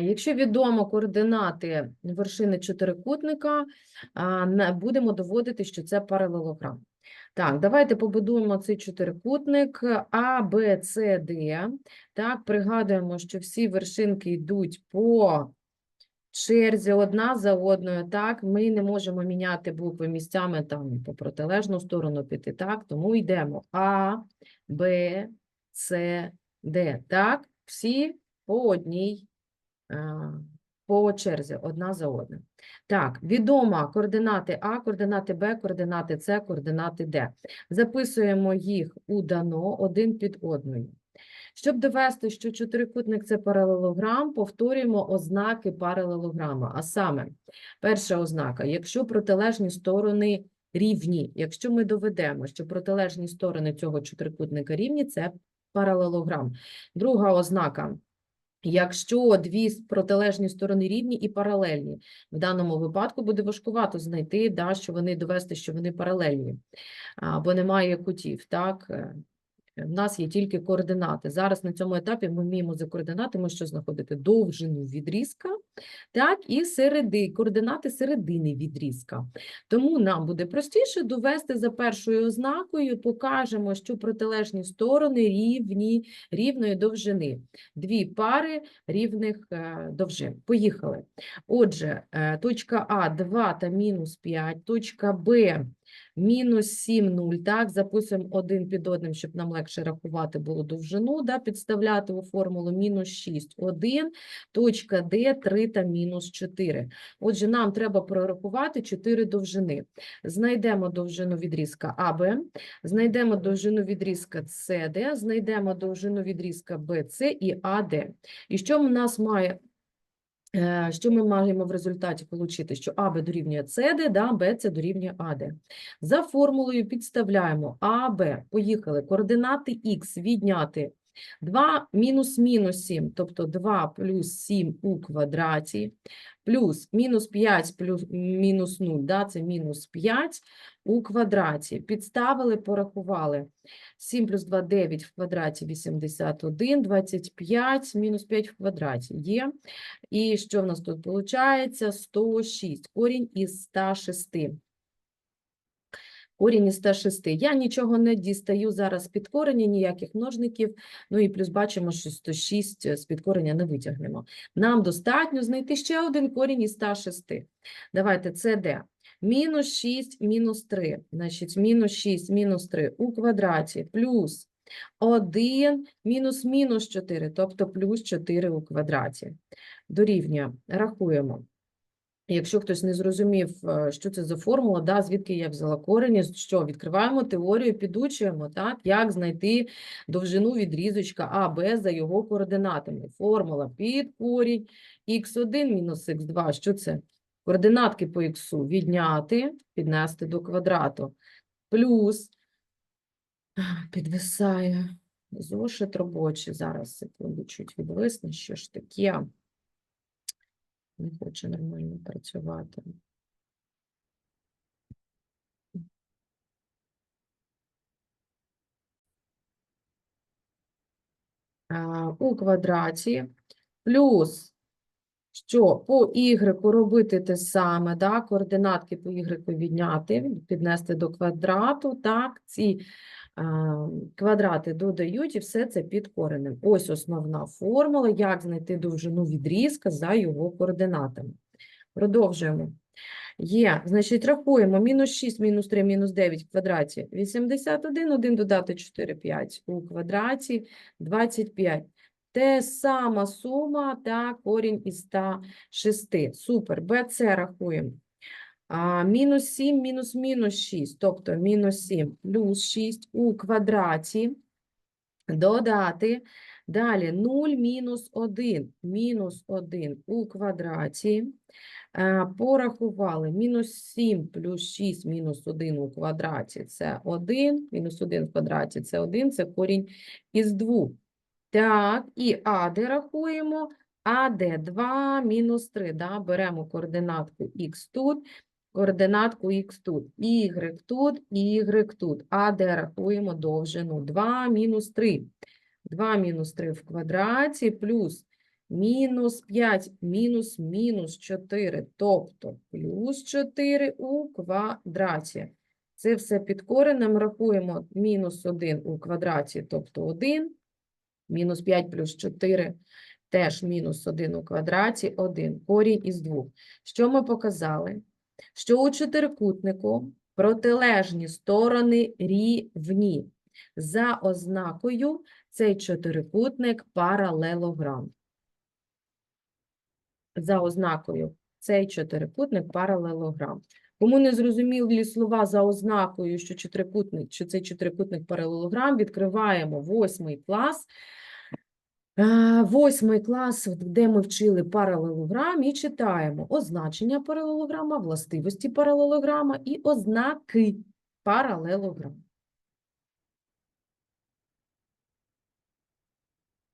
Якщо відомо координати вершини чотирикутника, будемо доводити, що це паралелограм. Так, давайте побудуємо цей чотирикутник А, Б, С, Д. Так, пригадуємо, що всі вершинки йдуть по черзі одна за одною. Так, ми не можемо міняти букви місцями там по протилежну сторону піти. Так, тому йдемо А, Б, С, Д. Так, всі по одній по черзі, одна за одною. Так, відомо координати А, координати Б, координати С, координати Д. Записуємо їх у дано один під одною. Щоб довести, що чотирикутник це паралелограм, повторюємо ознаки паралелограма. А саме, перша ознака, якщо протилежні сторони рівні, якщо ми доведемо, що протилежні сторони цього чотирикутника рівні, це паралелограм. Друга ознака, Якщо дві протилежні сторони рівні і паралельні, в даному випадку буде важкувато знайти, да, що вони довести, що вони паралельні, бо немає кутів. Так, Е, в нас є тільки координати. Зараз на цьому етапі ми вміємо за координатами що знаходити довжину відрізка, так, і середи, координати середини відрізка. Тому нам буде простіше довести за першою ознакою, покажемо, що протилежні сторони рівні рівної довжини дві пари рівних е, довжин. Поїхали. Отже, е, точка А 2 та мінус 5, точка Б мінус 7, 0, так, записуємо один під одним, щоб нам легше рахувати було довжину, да, підставляти у формулу мінус 6, 1, точка Д 3 та мінус 4. Отже, нам треба прорахувати 4 довжини. Знайдемо довжину відрізка АБ, знайдемо довжину відрізка СД, знайдемо довжину відрізка БЦ і АД. І що в нас має, що ми маємо в результаті отримати? Що АБ дорівнює СД, да, БЦ дорівнює АД. За формулою підставляємо АБ. Поїхали. Координати Х відняти 2 мінус мінус 7, тобто 2 плюс 7 у квадраті, плюс мінус 5 плюс мінус 0, да, це мінус 5 у квадраті. Підставили, порахували. 7 плюс 2 – 9 в квадраті 81, 25, мінус 5 в квадраті є. І що в нас тут виходить? 106. Корінь із 106. Корінь із 106. Я нічого не дістаю зараз під корення, ніяких множників. Ну і плюс бачимо, що 106 з під кореня не витягнемо. Нам достатньо знайти ще один корінь із 106. Давайте, це де? Мінус 6, мінус 3. Значить, мінус 6, мінус 3 у квадраті, плюс 1, мінус мінус 4, тобто плюс 4 у квадраті. Дорівнює. Рахуємо. Якщо хтось не зрозумів, е, що це за формула, да, звідки я взяла корені, що відкриваємо теорію, підучуємо, так, як знайти довжину відрізочка А, Б за його координатами. Формула під корінь х1 мінус х2. Що це? Координатки по х відняти, піднести до квадрату, плюс, підвисає, зошит робочий, зараз, секунду, чуть відвисне, що ж таке. Не хоче нормально працювати. У квадраті плюс, що по y робити те саме, да, координатки по y відняти, піднести до квадрату, так, ці квадрати додають і все це під коренем. Ось основна формула, як знайти довжину відрізка за його координатами. Продовжуємо. Є, значить, рахуємо. Мінус 6, мінус 3, мінус 9 в квадраті 81, 1 додати 4, 5 у квадраті 25. Те сама сума та корінь із 106. Супер. БЦ рахуємо. Мінус 7, мінус мінус 6, тобто мінус 7 плюс 6 у квадраті додати. Далі 0 мінус 1, мінус 1 у квадраті. Е, Порахували мінус 7 плюс 6 мінус 1 у квадраті – це 1, мінус 1 в квадраті – це 1, це корінь із 2. Так, і АД рахуємо. АД 2 мінус 3, да? беремо координатку х тут, координатку х тут, y тут, y тут. АД рахуємо довжину 2 мінус 3. 2 мінус 3 в квадраті плюс мінус 5, мінус мінус 4, тобто плюс 4 у квадраті. Це все під коренем рахуємо мінус 1 у квадраті, тобто 1, мінус 5 плюс 4, теж мінус 1 у квадраті, 1, корінь із 2. Що ми показали? Що у чотирикутнику протилежні сторони рівні. За ознакою цей чотирикутник паралелограм. За ознакою цей чотирикутник паралелограм. Кому не зрозумілі слова за ознакою, що чотирикутник, що це чотирикутник паралелограм, відкриваємо восьмий клас. Восьмий клас, де ми вчили паралелограм, і читаємо означення паралелограма, властивості паралелограма і ознаки паралелограма.